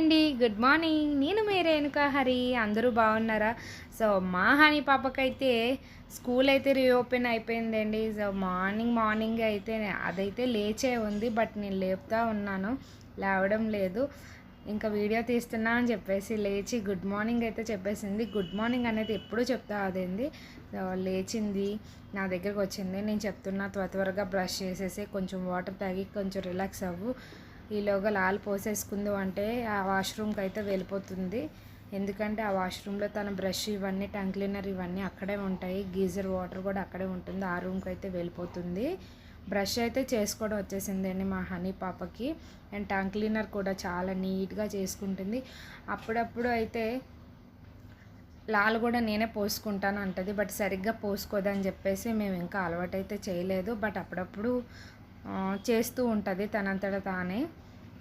అండి. Good morning నేను మీ రేణుకా హరి. అందరూ బాగున్నారా? సో మా హనీ పాపకైతే స్కూల్ అయితే రీఓపెన్ అయిపోయిందండి. సో మార్నింగ్ మార్నింగ్ అయితే అదైతే లేచే ఉంది బట్ నేను లేపుతా ఉన్నాను. లేవడం లేదు. ఇంకా వీడియో తీస్తున్నా అని చెప్పేసి లేచి గుడ్ మార్నింగ్ అయితే చెప్పేసింది. గుడ్ మార్నింగ్ అనేది ఎప్పుడూ చెప్తా అదేంది? సో లేచింది. నా దగ్గరకు వచ్చింది. నేను చెప్తున్నా త్వర త్వరగా బ్రష్ చేసేసి కొంచెం వాటర్ తాగి కొంచెం రిలాక్స్ అవ్వు. ఈలోగా లాల్ పోసేసుకుందు అంటే ఆ వాష్రూమ్కి అయితే వెళ్ళిపోతుంది. ఎందుకంటే ఆ వాష్రూమ్లో తన బ్రష్ ఇవన్నీ టంగ్ క్లీనర్ ఇవన్నీ అక్కడే ఉంటాయి. గీజర్ వాటర్ కూడా అక్కడే ఉంటుంది. ఆ రూమ్కి అయితే వెళ్ళిపోతుంది. బ్రష్ అయితే చేసుకోవడం వచ్చేసిందండి మా హనీ పాపకి. అండ్ టంగ్ క్లీనర్ కూడా చాలా నీట్గా చేసుకుంటుంది. అప్పుడప్పుడు అయితే లాల్ కూడా నేనే పోసుకుంటాను అంటది. బట్ సరిగ్గా పోసుకోదని చెప్పేసి మేము ఇంకా అలవాటైతే చేయలేదు. బట్ అప్పుడప్పుడు చేస్తూ ఉంటుంది తనంతట తానే.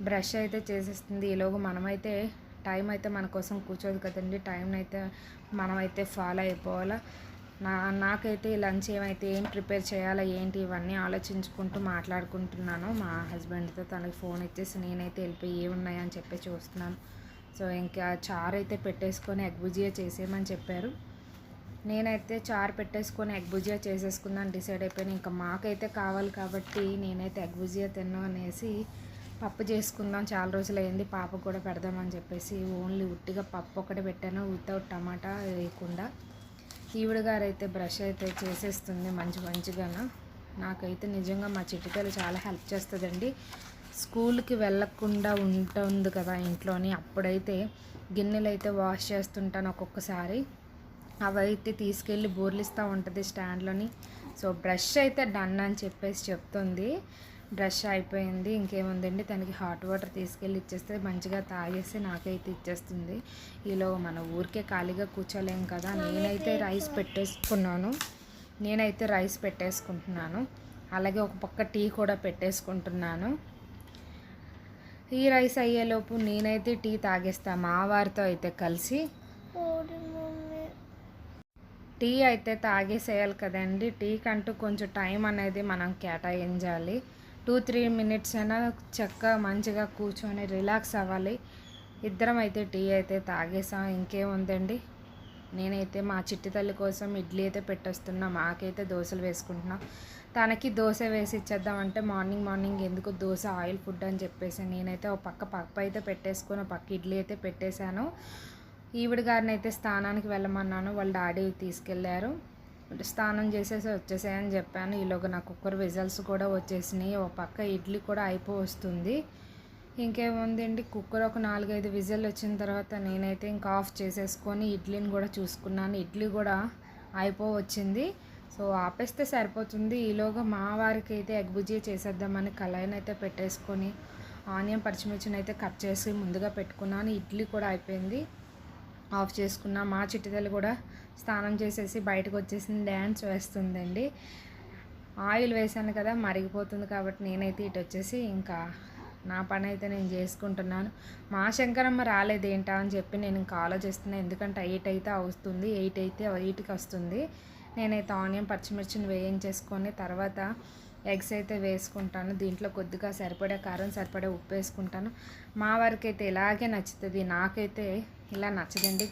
బ్రష్ అయితే చేసేస్తుంది. ఈలోగా మనమైతే టైం అయితే మన కోసం కూర్చోదు కదండి. టైం అయితే మనమైతే ఫాలో అయిపోవాలా? నా నాకైతే లంచ్ ఏమైతే ఏం ప్రిపేర్ చేయాలా ఏంటి ఇవన్నీ ఆలోచించుకుంటూ మాట్లాడుకుంటున్నాను. మా హస్బెండ్తో తనకి ఫోన్ ఇచ్చేసి నేనైతే వెళ్ళిపోయి ఏమున్నాయని చెప్పి చూస్తున్నాను. సో ఇంకా చారు అయితే పెట్టేసుకొని ఎగ్ చేసేయమని చెప్పారు. నేనైతే చారు పెట్టేసుకొని ఎగ్ భుజియా చేసేసుకుందాం. డిసైడ్ అయిపోయాను ఇంకా మాకైతే కావాలి కాబట్టి నేనైతే ఎగ్ భుజియా తిన్నాం అనేసి పప్పు చేసుకుందాం. చాలా రోజులు అయింది పాప కూడా పెడదామని చెప్పేసి ఓన్లీ ఉట్టిగా పప్పు ఒకటి పెట్టాను వితౌట్ టమాటా వేయకుండా. ఈవిడ గారు అయితే బ్రష్ అయితే చేసేస్తుంది మంచి మంచిగాను. నాకైతే నిజంగా మా చిటికలు చాలా హెల్ప్ చేస్తుందండి. స్కూల్కి వెళ్ళకుండా ఉంటుంది కదా ఇంట్లోని అప్పుడైతే గిన్నెలు అయితే వాష్ చేస్తుంటాను ఒక్కొక్కసారి. అవైతే తీసుకెళ్ళి బోర్లిస్తూ ఉంటుంది స్టాండ్లోని. సో బ్రష్ అయితే డన్ అని చెప్పేసి చెప్తుంది. బ్రష్ అయిపోయింది. ఇంకేముందండి? తనకి హాట్ వాటర్ తీసుకెళ్ళి ఇచ్చేస్తే మంచిగా తాగేసి నాకైతే ఇచ్చేస్తుంది. ఈలో మన ఊరికే ఖాళీగా కూర్చోలేం కదా. నేనైతే రైస్ పెట్టేసుకున్నాను. నేనైతే రైస్ పెట్టేసుకుంటున్నాను. అలాగే ఒక పక్క టీ కూడా పెట్టేసుకుంటున్నాను. ఈ రైస్ అయ్యేలోపు నేనైతే టీ తాగేస్తా. మా వారితో అయితే కలిసి టీ అయితే తాగేసేయాలి కదండి. టీ కంటూ కొంచెం టైం అనేది మనం కేటాయించాలి. టూ త్రీ మినిట్స్ అయినా చక్కగా మంచిగా కూర్చొని రిలాక్స్ అవ్వాలి. ఇద్దరం అయితే టీ అయితే తాగేసాం. ఇంకేముందండి? నేనైతే మా చిట్టి తల్లి కోసం ఇడ్లీ అయితే పెట్టేస్తున్నా. మాకైతే దోశలు వేసుకుంటున్నా. తనకి దోశ వేసి ఇచ్చేద్దామంటే మార్నింగ్ మార్నింగ్ ఎందుకు దోశ ఆయిల్ ఫుడ్ అని చెప్పేసి నేనైతే ఒక పక్క పప్పు అయితే పెట్టేసుకొని ఒక పక్క ఇడ్లీ అయితే పెట్టేశాను. ఈవిడ గారిని అయితే స్థానానికి వెళ్ళమన్నాను. వాళ్ళ డాడీ తీసుకెళ్ళారు స్నానం చేసేసి వచ్చేసాయని చెప్పాను. ఈలోగా నా కుక్కర్ విజల్స్ కూడా వచ్చేసినాయి. ఒక పక్క ఇడ్లీ కూడా అయిపో వస్తుంది ఇంకేముందండి? కుక్కర్ ఒక నాలుగైదు విజిల్ వచ్చిన తర్వాత నేనైతే ఇంకా ఆఫ్ చేసేసుకొని ఇడ్లీని కూడా చూసుకున్నాను. ఇడ్లీ కూడా అయిపో వచ్చింది సో ఆపేస్తే సరిపోతుంది. ఈలోగా మా వారికి అయితే ఎగ్ బుజ్జి చేసేద్దామని కళాయిని అయితే పెట్టేసుకొని ఆనియన్ పచ్చిమిర్చిని అయితే కట్ చేసి ముందుగా పెట్టుకున్నాను. ఇడ్లీ కూడా అయిపోయింది. ఆఫ్ చేసుకున్నా మా చిట్టితల్లి కూడా స్నానం చేసేసి బయటకు వచ్చేసింది డ్యాన్స్ వేస్తుందండి. ఆయిల్ వేసాను కదా మరిగిపోతుంది కాబట్టి నేనైతే ఇటు వచ్చేసి ఇంకా నా పని అయితే నేను చేసుకుంటున్నాను. మా శంకరమ్మ రాలేదు ఏంటా అని చెప్పి నేను ఇంకా ఆలోచిస్తున్నాను ఎందుకంటే ఎయిట్ అయితే వస్తుంది ఎయిట్ అయితే ఎయిట్కి వస్తుంది. నేనైతే ఆనియన్ పచ్చిమిర్చిని వేయించేసుకొని తర్వాత ఎగ్స్ అయితే వేసుకుంటాను. దీంట్లో కొద్దిగా సరిపడే కారం సరిపడే ఉప్పు వేసుకుంటాను. మా వారికి అయితే ఇలాగే నచ్చుతుంది. నాకైతే ఇలా నచ్చదండి.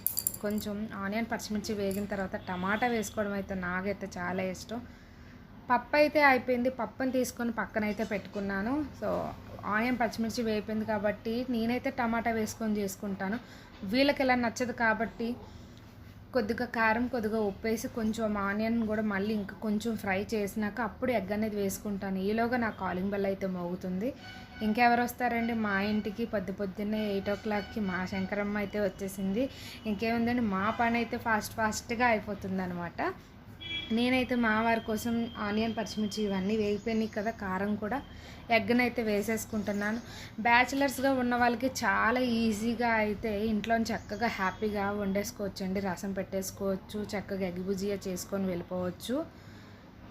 కొంచెం ఆనియన్ పచ్చిమిర్చి వేగిన తర్వాత టమాటా వేసుకోవడం అయితే నాకైతే చాలా ఇష్టం. పప్పు అయితే అయిపోయింది. పప్పుని తీసుకొని పక్కనైతే పెట్టుకున్నాను. సో ఆనియన్ పచ్చిమిర్చి వేయిపోయింది కాబట్టి నేనైతే టమాటా వేసుకొని చేసుకుంటాను. వీళ్ళకి ఇలా నచ్చదు కాబట్టి కొద్దిగా కారం కొద్దిగా ఉప్పేసి కొంచెం ఆనియన్ కూడా మళ్ళీ ఇంకా కొంచెం ఫ్రై చేసినాక అప్పుడు ఎగ్ అనేది వేసుకుంటాను. ఈలోగా నా కాలింగ్ బెల్ అయితే మోగుతుంది. ఇంకెవరు వస్తారండి? మా ఇంటికి పొద్దు పొద్దున్నే ఎయిట్ ఓ క్లాక్కి మా శంకరమ్మ అయితే వచ్చేసింది. ఇంకేముందండి? మా పని అయితే ఫాస్ట్ ఫాస్ట్గా అయిపోతుంది అనమాట నేనైతే మా వారి కోసం ఆనియన్ పచ్చిమిర్చి ఇవన్నీ వేగిపోయినాయి కదా కారం కూడా ఎగ్గనైతే వేసేసుకుంటున్నాను. బ్యాచిలర్స్గా ఉన్న వాళ్ళకి చాలా ఈజీగా అయితే ఇంట్లో చక్కగా హ్యాపీగా వండేసుకోవచ్చు అండి రసం పెట్టేసుకోవచ్చు చక్కగా ఎగ్ చేసుకొని వెళ్ళిపోవచ్చు.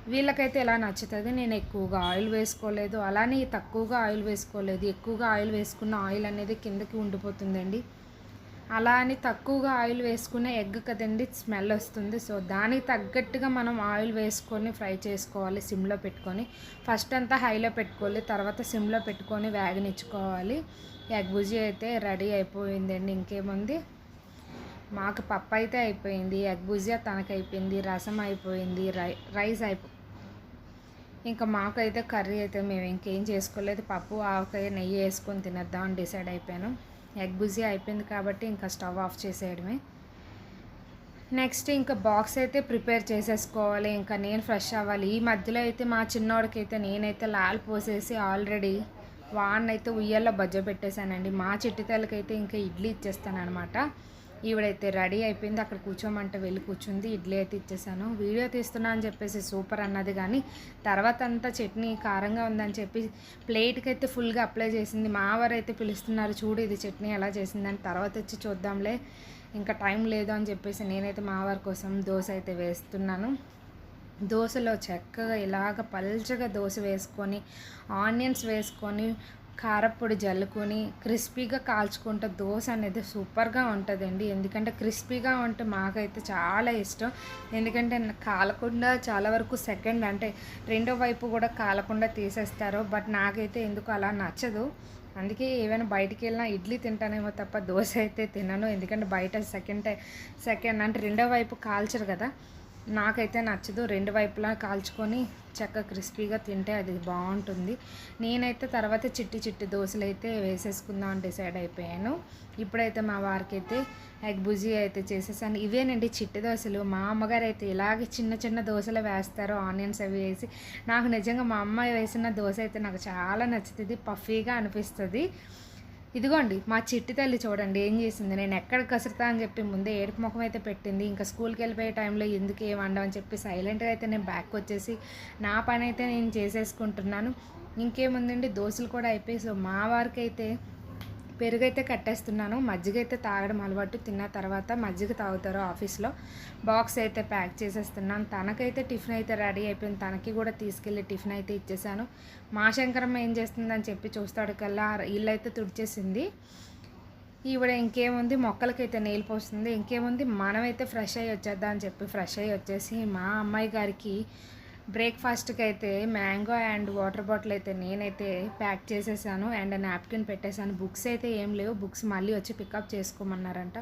వీళ్ళకైతే ఎలా నచ్చుతుంది? నేను ఎక్కువగా ఆయిల్ వేసుకోలేదు. అలానే తక్కువగా ఆయిల్ వేసుకోలేదు. ఎక్కువగా ఆయిల్ వేసుకున్న ఆయిల్ అనేది కిందకి ఉండిపోతుందండి. అలా అని తక్కువగా ఆయిల్ వేసుకునే ఎగ్ కదండి స్మెల్ వస్తుంది. సో దానికి తగ్గట్టుగా మనం ఆయిల్ వేసుకొని ఫ్రై చేసుకోవాలి సిమ్లో పెట్టుకొని. ఫస్ట్ అంతా హైలో పెట్టుకోవాలి తర్వాత సిమ్లో పెట్టుకొని వేగనిచ్చుకోవాలి. ఎగ్ బుజీ అయితే రెడీ అయిపోయిందండి ఇంకేముంది? మాకు పప్పు అయితే అయిపోయింది ఎగ్ భుజియా తనకు అయిపోయింది రసం అయిపోయింది రై రైస్ అయిపో ఇంకా మాకైతే కర్రీ అయితే మేము ఇంకేం చేసుకోలేదు. పప్పు ఆవకాయ నెయ్యి వేసుకొని తినేద్దాం అని డిసైడ్ అయిపోయాను. ఎగ్ భుజియా అయిపోయింది కాబట్టి ఇంకా స్టవ్ ఆఫ్ చేసేయడమే. నెక్స్ట్ ఇంకా బాక్స్ అయితే ప్రిపేర్ చేసేసుకోవాలి. ఇంకా నేను ఫ్రెష్ అవ్వాలి. ఈ మధ్యలో అయితే మా చిన్నోడికైతే నేనైతే లాల్ పోసేసి ఆల్రెడీ వాన్ అయితే ఉయ్యాల్లో బజ్జ పెట్టేశానండి. మా చిట్టితలకైతే ఇంకా ఇడ్లీ ఇచ్చేస్తాను అనమాట ఈవిడైతే రెడీ అయిపోయింది. అక్కడ కూర్చోమంటే వెళ్ళి కూర్చుంది. ఇడ్లీ అయితే ఇచ్చేసాను. వీడియో తీస్తున్నా అని చెప్పేసి సూపర్ అన్నది కానీ తర్వాత అంతా చట్నీ కారంగా ఉందని చెప్పి ప్లేట్కి అయితే ఫుల్గా అప్లై చేసింది. మావారు అయితే పిలుస్తున్నారు చూడు ఇది చట్నీ ఎలా చేసిందని తర్వాత వచ్చి చూద్దాంలే. ఇంకా టైం లేదు అని చెప్పేసి నేనైతే మావారి కోసం దోశ అయితే వేస్తున్నాను. దోశలో చక్కగా ఇలాగ పల్చగా దోశ వేసుకొని ఆనియన్స్ వేసుకొని కారప్పొడి జల్లుకొని క్రిస్పీగా కాల్చుకుంటే దోశ అనేది సూపర్గా ఉంటుందండి. ఎందుకంటే క్రిస్పీగా ఉంటే మాకైతే చాలా ఇష్టం. ఎందుకంటే కాలకుండా చాలా వరకు సెకండ్ అంటే రెండో వైపు కూడా కాలకుండా తీసేస్తారు. బట్ నాకైతే ఎందుకు అలా నచ్చదు. అందుకే ఏమైనా బయటికి వెళ్ళినా ఇడ్లీ తింటానేమో తప్ప దోశ అయితే తినను. ఎందుకంటే బయట సెకండ్ సెకండ్ అంటే రెండో వైపు కాల్చరు కదా. నాకైతే నచ్చదు. రెండు వైపులా కాల్చుకొని చక్క క్రిస్పీగా తింటే అది బాగుంటుంది. నేనైతే తర్వాత చిట్టి చిట్టి దోశలు అయితే వేసేసుకుందాం అని డిసైడ్ అయిపోయాను. ఇప్పుడైతే మా వారికి అయితే ఎగ్ బుజీ అయితే చేసేసాను. ఇవేనండి చిట్టి దోశలు. మా అమ్మగారు అయితే ఇలాగే చిన్న చిన్న దోశలు వేస్తారు ఆనియన్స్ అవి వేసి నాకు నిజంగా మా అమ్మ వేసిన దోశ అయితే నాకు చాలా నచ్చుతుంది. పఫీగా అనిపిస్తుంది. ఇదిగోండి మా చిట్టి తల్లి చూడండి ఏం చేసింది? నేను ఎక్కడ కసురుతా అని చెప్పి ముందే ఏడుపు ముఖం అయితే పెట్టింది. ఇంకా స్కూల్కి వెళ్ళిపోయే టైంలో ఎందుకు ఏం వండమని చెప్పి సైలెంట్గా అయితే నేను బ్యాక్ వచ్చేసి నా పని అయితే నేను చేసేసుకుంటున్నాను. ఇంకేముందండి? దోశలు కూడా అయిపోయి సో మా వారికి అయితే పెరుగు అయితే కట్టేస్తున్నాను మజ్జిగ అయితే తాగడం అలవాటు తిన్న తర్వాత మజ్జిగ తాగుతారు ఆఫీస్లో. బాక్స్ అయితే ప్యాక్ చేసేస్తున్నాను. తనకైతే టిఫిన్ అయితే రెడీ అయిపోయింది. తనకి కూడా తీసుకెళ్ళి టిఫిన్ అయితే ఇచ్చేసాను. మా శంకరమ్మ ఏం చేస్తుందని చెప్పి చూస్తాడు కల్లా ఇల్లు అయితే తుడిచేసింది. ఈవిడ ఇంకేముంది? మొక్కలకైతే నీళ్ళు పోస్తుంది. ఇంకేముంది? మనమైతే ఫ్రెష్ అయ్యి వచ్చేద్దాం అని చెప్పి ఫ్రెష్ అయ్యి వచ్చేసి మా అమ్మాయి గారికి బ్రేక్ఫాస్ట్కి అయితే మ్యాంగో అండ్ వాటర్ బాటిల్ అయితే నేనైతే ప్యాక్ చేసేసాను అండ్ నాప్కిన్ పెట్టేశాను బుక్స్ అయితే ఏం లేవు. బుక్స్ మళ్ళీ వచ్చి పికప్ చేసుకోమన్నారంట.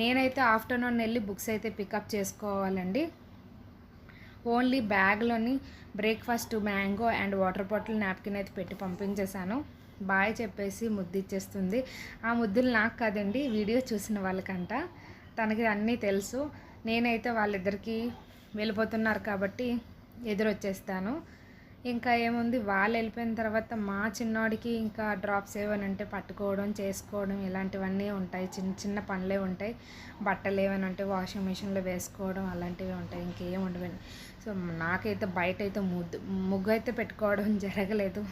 నేనైతే ఆఫ్టర్నూన్ వెళ్ళి బుక్స్ అయితే పికప్ చేసుకోవాలండి. Only బ్యాగ్లోని breakfast mango and water bottle napkin అయితే పెట్టి పంపించేశాను. బాయ్ చెప్పేసి ముద్దిచ్చేస్తుంది. ఆ ముద్దులు నాకు కాదండి వీడియో చూసిన వాళ్ళకంట. తనకి అన్నీ తెలుసు. నేనైతే వాళ్ళిద్దరికీ వెళ్ళిపోతున్నారు కాబట్టి ఎదురొచ్చేస్తాను. ఇంకా ఏముంది? వాళ్ళు వెళ్ళిపోయిన తర్వాత మా చిన్నోడికి ఇంకా డ్రాప్స్ ఏమైనా ఉంటే పట్టుకోవడం చేసుకోవడం ఇలాంటివన్నీ ఉంటాయి. చిన్న చిన్న పనులే ఉంటాయి. బట్టలు ఏమనంటే వాషింగ్ మిషన్లో వేసుకోవడం అలాంటివి ఉంటాయి. ఇంకేం ఉండవండి. సో నాకైతే బయట అయితే ముద్దు ముగ్గు అయితే పెట్టుకోవడం జరగలేదు.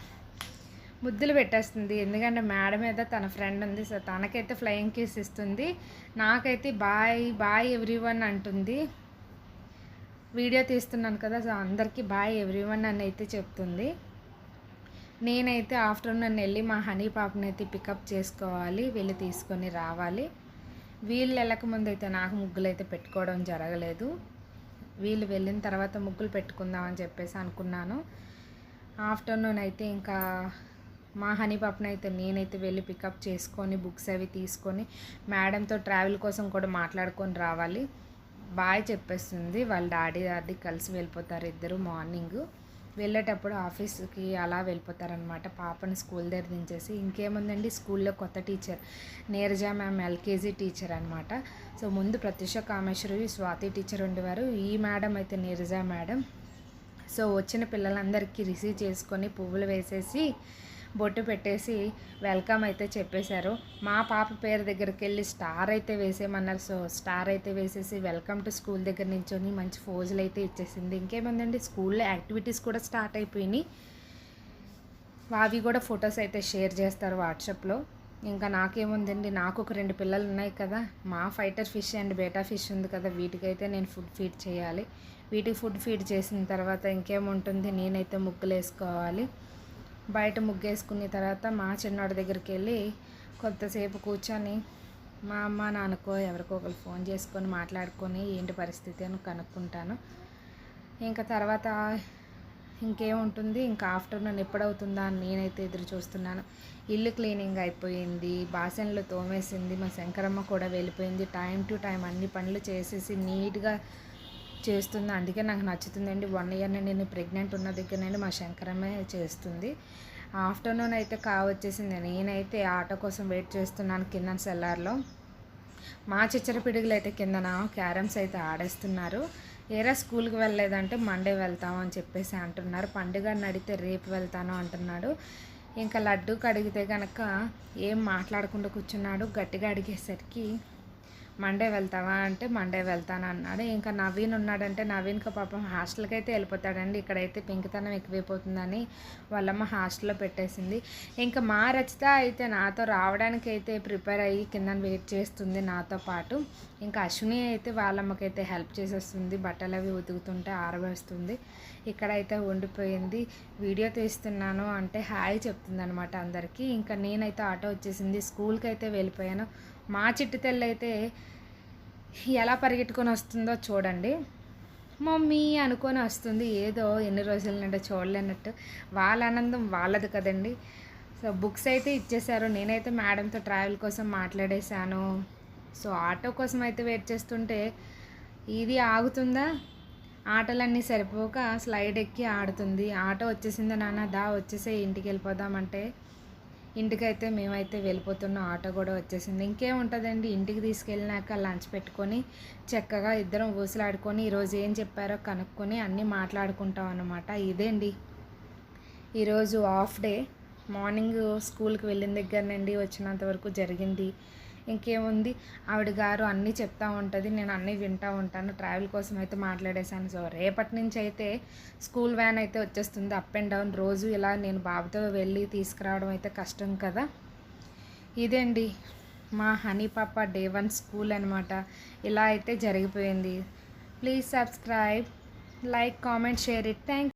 ముద్దులు పెట్టేస్తుంది. ఎందుకంటే మేడ మీద తన ఫ్రెండ్ ఉంది. సో తనకైతే ఫ్లయింగ్ కిస్ ఇస్తుంది. నాకైతే బాయ్ బాయ్ ఎవ్రీవన్ అంటుంది. వీడియో తీస్తున్నాను కదా సో అందరికీ బాయ్ ఎవ్రీవన్ అని అయితే చెప్తుంది. నేనైతే ఆఫ్టర్నూన్ వెళ్ళి మా హనీ పాపని అయితే పికప్ చేసుకోవాలి వెళ్ళి తీసుకొని రావాలి. వీళ్ళు వెళ్ళకముందు అయితే నాకు ముగ్గులు అయితే పెట్టుకోవడం జరగలేదు. వీళ్ళు వెళ్ళిన తర్వాత ముగ్గులు పెట్టుకుందామని చెప్పేసి అనుకున్నాను. ఆఫ్టర్నూన్ అయితే ఇంకా మా హనీ పాపని అయితే నేనైతే వెళ్ళి పికప్ చేసుకొని బుక్స్ అవి తీసుకొని మేడంతో ట్రావెల్ కోసం కూడా మాట్లాడుకొని రావాలి. బాయ్ చెప్పేస్తుంది. వాళ్ళ డాడీ డాడీ కలిసి వెళ్ళిపోతారు ఇద్దరు మార్నింగ్. వెళ్ళేటప్పుడు ఆఫీస్కి అలా వెళ్ళిపోతారనమాట పాపని స్కూల్ దగ్గర దించేసి. ఇంకేముందండి? స్కూల్లో కొత్త teacher. Neeraja ma'am LKG teacher అనమాట సో ముందు ప్రత్యూష కామేశ్వరి స్వాతి టీచర్ ఉండేవారు. ఈ మేడం అయితే నీరజ మేడం. సో వచ్చిన పిల్లలందరికీ రిసీవ్ చేసుకొని పువ్వులు వేసేసి బొట్టు పెట్టేసి వెల్కమ్ అయితే చెప్పేశారు. మా పాప పేరు దగ్గరికి వెళ్ళి స్టార్ అయితే వేసేయమన్నారు. సో స్టార్ అయితే వేసేసి వెల్కమ్ టు స్కూల్ దగ్గర నుంచొని మంచి ఫోజులు అయితే ఇచ్చేసింది. ఇంకేముందండి? స్కూల్లో యాక్టివిటీస్ కూడా స్టార్ట్ అయిపోయినాయి. అవి కూడా ఫొటోస్ అయితే షేర్ చేస్తారు వాట్సాప్లో. ఇంకా నాకేముందండి? నాకు ఒక రెండు పిల్లలు ఉన్నాయి కదా. మా fighter fish and betta fish ఉంది కదా. వీటికైతే నేను ఫుడ్ ఫీడ్ చేయాలి. వీటికి ఫుడ్ ఫీడ్ చేసిన తర్వాత ఇంకేముంటుంది? నేనైతే ముగ్గులు వేసుకోవాలి బయట ముగ్గేసుకున్న తర్వాత మా చిన్నోడి దగ్గరికి వెళ్ళి కొంతసేపు కూర్చొని మా అమ్మ నాన్నకో ఎవరికో ఒకరు ఫోన్ చేసుకొని మాట్లాడుకొని ఏంటి పరిస్థితి అని కనుక్కుంటాను. ఇంకా తర్వాత ఇంకేముంటుంది? ఇంకా ఆఫ్టర్నూన్ ఎప్పుడవుతుందా అని నేనైతే ఎదురు చూస్తున్నాను. ఇల్లు క్లీనింగ్ అయిపోయింది బాసన్లు తోమేసింది మా శంకరమ్మ కూడా వెళ్ళిపోయింది. టైం టు టైం అన్ని పనులు చేసేసి నీట్గా చేస్తుంది. అందుకే నాకు నచ్చుతుందండి. వన్ ఇయర్ నేను ప్రెగ్నెంట్ ఉన్న దగ్గర నుండి మా శంకరమే చేస్తుంది. ఆఫ్టర్నూన్ అయితే కావచ్చేసింది నేనైతే ఆటో కోసం వెయిట్ చేస్తున్నాను కింద సెల్లార్లో మా చిచ్చర పిడుగులు అయితే కిందన క్యారమ్స్ అయితే ఆడేస్తున్నారు. ఏరా స్కూల్కి వెళ్ళలేదంటే మండే వెళ్తాము అని చెప్పేసి అంటున్నారు. పండుగ నడితే రేపు వెళ్తాను అంటున్నాడు. ఇంకా లడ్డూకి అడిగితే కనుక ఏం మాట్లాడకుండా కూర్చున్నాడు. గట్టిగా అడిగేసరికి మండే వెళ్తావా అంటే మండే వెళ్తాను అన్నాడు. ఇంకా నవీన్ ఉన్నాడంటే నవీన్కి పాపం హాస్టల్కి అయితే వెళ్ళిపోతాడండి. ఇక్కడైతే పింకితనం ఎక్కువైపోతుందని వాళ్ళమ్మ హాస్టల్లో పెట్టేసింది. ఇంకా మా రచిత అయితే నాతో రావడానికి అయితే ప్రిపేర్ అయ్యి కింద వెయిట్ చేస్తుంది నాతో పాటు. ఇంకా అశ్విని అయితే వాళ్ళమ్మకైతే హెల్ప్ చేసేస్తుంది. బట్టలు అవి ఉతుకుతుంటే ఆరవేస్తుంది ఇక్కడైతే ఉండిపోయింది. వీడియో తీస్తున్నాను అంటే హాయ్ చెప్తుంది అనమాట అందరికీ. ఇంకా నేనైతే ఆటో వచ్చేసింది. స్కూల్కి అయితే వెళ్ళిపోయాను. మా చిట్టు తెల్ల అయితే ఎలా పరిగెట్టుకొని వస్తుందో చూడండి. మమ్మీ అనుకొని వస్తుంది. ఏదో ఎన్ని రోజుల నుండి చూడలేనట్టు. వాళ్ళ ఆనందం వాళ్ళది కదండి. సో బుక్స్ అయితే ఇచ్చేశారు. నేనైతే మేడంతో ట్రావెల్ కోసం మాట్లాడేశాను. సో ఆటో కోసం అయితే వెయిట్ చేస్తుంటే ఇది ఆగుతుందా? ఆటలన్నీ సరిపోక స్లైడ్ ఎక్కి ఆడుతుంది. ఆటో వచ్చేసింది నాన్న. దా వచ్చేసే ఇంటికి వెళ్ళిపోదామంటే ఇంటికైతే మేమైతే వెళ్ళిపోతున్నాం. ఆటో కూడా వచ్చేసింది. ఇంకేముంటుందండి ఇంటికి తీసుకెళ్ళినాక లంచ్ పెట్టుకొని చక్కగా ఇద్దరం ఊసలాడుకొని ఈరోజు ఏం చెప్పారో కనుక్కొని అన్నీ మాట్లాడుకుంటాం అన్నమాట. ఇదేండి? ఈరోజు ఆఫ్ డే. మార్నింగ్ స్కూల్కి వెళ్ళిన దగ్గర నుండి వచ్చినంత వరకు జరిగింది. ఇంకేముంది? ఆవిడ గారు అన్నీ చెప్తా ఉంటుంది నేను అన్నీ వింటూ ఉంటాను. ట్రావెల్ కోసం అయితే మాట్లాడేశాను. సో రేపటి నుంచి అయితే స్కూల్ వ్యాన్ అయితే వచ్చేస్తుంది. అప్ అండ్ డౌన్ రోజు ఇలా నేను బాబుతో వెళ్ళి తీసుకురావడం అయితే కష్టం కదా. ఇదేండి? మా హనీ పాప డే వన్ స్కూల్ అనమాట ఇలా అయితే జరిగిపోయింది. Please subscribe like comment share it. Thank